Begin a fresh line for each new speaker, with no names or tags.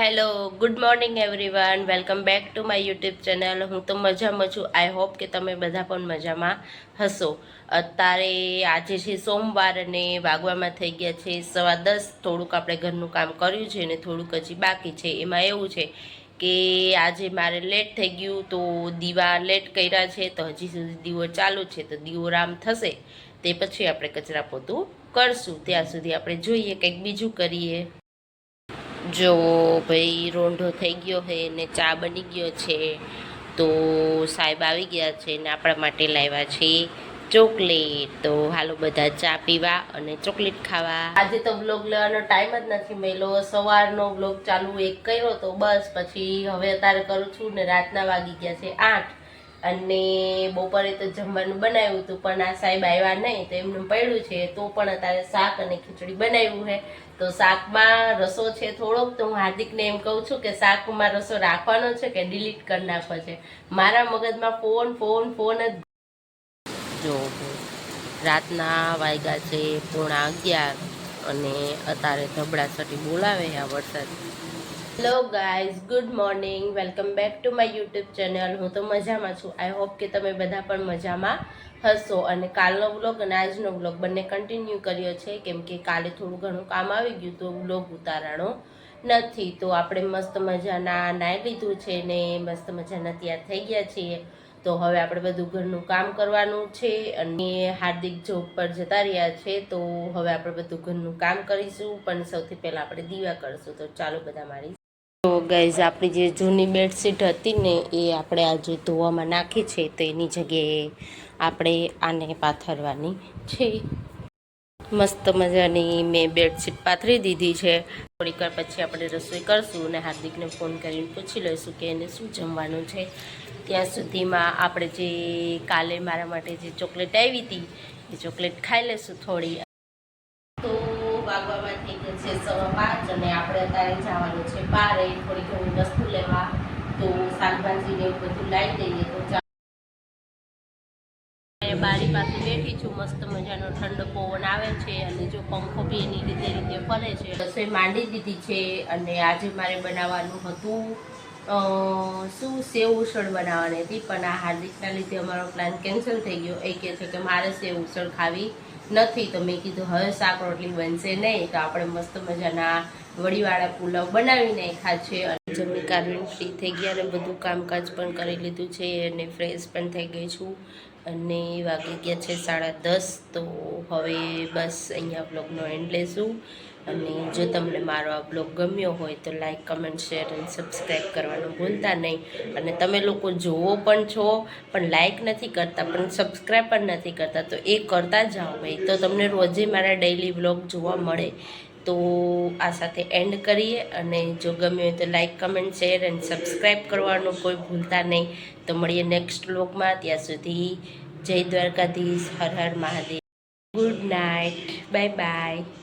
Hello good morning everyone welcome back to my YouTube channel હું તો મજામાં છું. આઈ હોપ કે તમે બધા પણ મજામાં હશો. અત્યારે આજે છે સોમવાર અને વાગવામાં થઈ ગયા છે સવા દસ. થોડુંક આપણે ઘરનું કામ કર્યું છે અને થોડુંક હજી બાકી છે. એમાં એવું છે કે આજે મારે લેટ થઈ ગયું તો દીવા લેટ કર્યા છે. તો હજી સુધી દીવો ચાલુ છે. તો દીવો રામ થશે. તે પછી આપણે કચરા પોતું કરશું. ત્યાં સુધી આપણે જોઈએ કંઈક બીજું કરીએ. જો ભાઈ રોંઢો થઈ ગયો છે ને ચા બની ગયો છે, તો સાહેબ આવી ગયા છે ને આપણા માટે લાવ્યા છે ચોકલેટ. તો હાલો બધા ચા પીવા અને ચોકલેટ ખાવા. આજે તો બ્લોગ લેવાનો ટાઈમ જ નથી મળ્યો. સવારનો વ્લોગ ચાલુ એક કર્યો તો બસ, પછી હવે અત્યારે કરું છું ને રાતના વાગી ગયા છે આઠ. અને બપોરે તો જમવાનું બનાવ્યું હતું, પણ આ સાહેબ આવ્યા નહીં, તો એમનું પડ્યું છે, તો પણ અત્યારે શાક અને ખીચડી બનાવ્યું છે. તો શાકમાં રસો છે થોડોક, તો હું હાર્દિકને એમ કહું છું કે શાકમાં રસો રાખવાનો છે કે ડિલીટ કરી નાખવો છે? મારા મગજમાં ફોન ફોન ફોન જ જો રાતના વાગ્યા છે, પોણા અગિયાર, અને અત્યારે ધબડાસટી બોલાવે આ વરસાદ. Hello guys good morning welcome back to my YouTube channel હું તો મજામાં છું. આઈ હોપ કે તમે બધા પણ મજામાં હશો. અને કાલનો વ્લોગ અને આજનો વ્લોગ બંને કન્ટિન્યુ કર્યો છે. કેમ કે કાલે થોડું ઘણું કામ આવી ગયું તો વ્લોગ ઉતારાણો નથી. તો આપણે મસ્ત મજાના નાઈ લીધું છે ને મસ્ત મજાના તૈયાર થઈ ગયા છીએ. તો હવે આપણે બધું ઘરનું કામ કરવાનું છે. અને હાર્દિક જોબ પર જતા રહ્યા છે, તો હવે આપણે બધું ઘરનું કામ કરીશું. પણ સૌથી પહેલાં આપણે દીવા કરશું. તો ચાલો બધા મારી તો ગાઈઝ આપણી જે જૂની બેડશીટ હતી ને, એ આપણે આજે ધોવામાં નાખી છે, તો એની જગ્યાએ આપણે આને પાથરવાની છે. મસ્ત મજાની મેં બેડશીટ પાથરી દીધી છે. થોડીક વાર પછી આપણે રસોઈ કરશું અને હાર્દિકને ફોન કરીને પૂછી લઈશું કે એને શું જમવાનું છે. ત્યાં સુધીમાં આપણે જે કાલે મારા માટે જે ચોકલેટ આવી હતી, એ ચોકલેટ ખાઈ લઈશું થોડી. છે સવા પાંચ અને આપણે અત્યારે જવાનું છે બારે. થોડી ઘણી વસ્તુ લેવા. તો શાકભાજી એવું બધું લાવી દઈએ તો બારી પાસે બેઠી છું. મસ્ત મજાનો ઠંડો પવન આવે છે અને જો પંખો બી એની રીતે રીતે ફરે છે. રસોઈ માંડી દીધી છે અને આજે મારે બનાવવાનું હતું શું સેવ ઉસળ બનાવવાની હતી, પણ આ હાર્દિકના લીધે અમારો પ્લાન કેન્સલ થઈ ગયો. એ કહે છે કે મારે સેવ ઉસળ ખાવી નથી. તો મેં કીધું, હવે શાક રોટલી બનશે નહીં. તો આપણે મસ્ત મજાના વડીવાળા પુલાવ બનાવીને ખાશે અને જમી કાઢીને ફ્રી થઈ ગયા અને બધું કામકાજ પણ કરી લીધું છે અને ફ્રેશ પણ થઈ ગઈ છું. અને વાગી ગયા છે સાડા દસ, તો હવે બસ અહીંયા બ્લોગનો એન્ડ લેશું. અને જો તમને મારો આ બ્લોગ ગમ્યો હોય તો લાઈક, કમેન્ટ, શેર અને સબસ્ક્રાઈબ કરવાનું ભૂલતા નહીં. અને તમે લોકો જોવો પણ છો, પણ લાઈક નથી કરતા, પણ સબસ્ક્રાઈબ પણ નથી કરતા, તો એ કરતા જાઓ ભાઈ. તો તમને રોજે મારા ડેઈલી બ્લોગ જોવા મળે. તો આ સાથે એન્ડ કરીએ અને જો ગમ્યું હોય તો like comment share and subscribe કરવાનું કોઈ ભૂલતા નહીં. તો મળીએ નેક્સ્ટ બ્લોગમાં ત્યાં સુધી જય દ્વારકાધીશ. હર હર Mahadev. Good night bye bye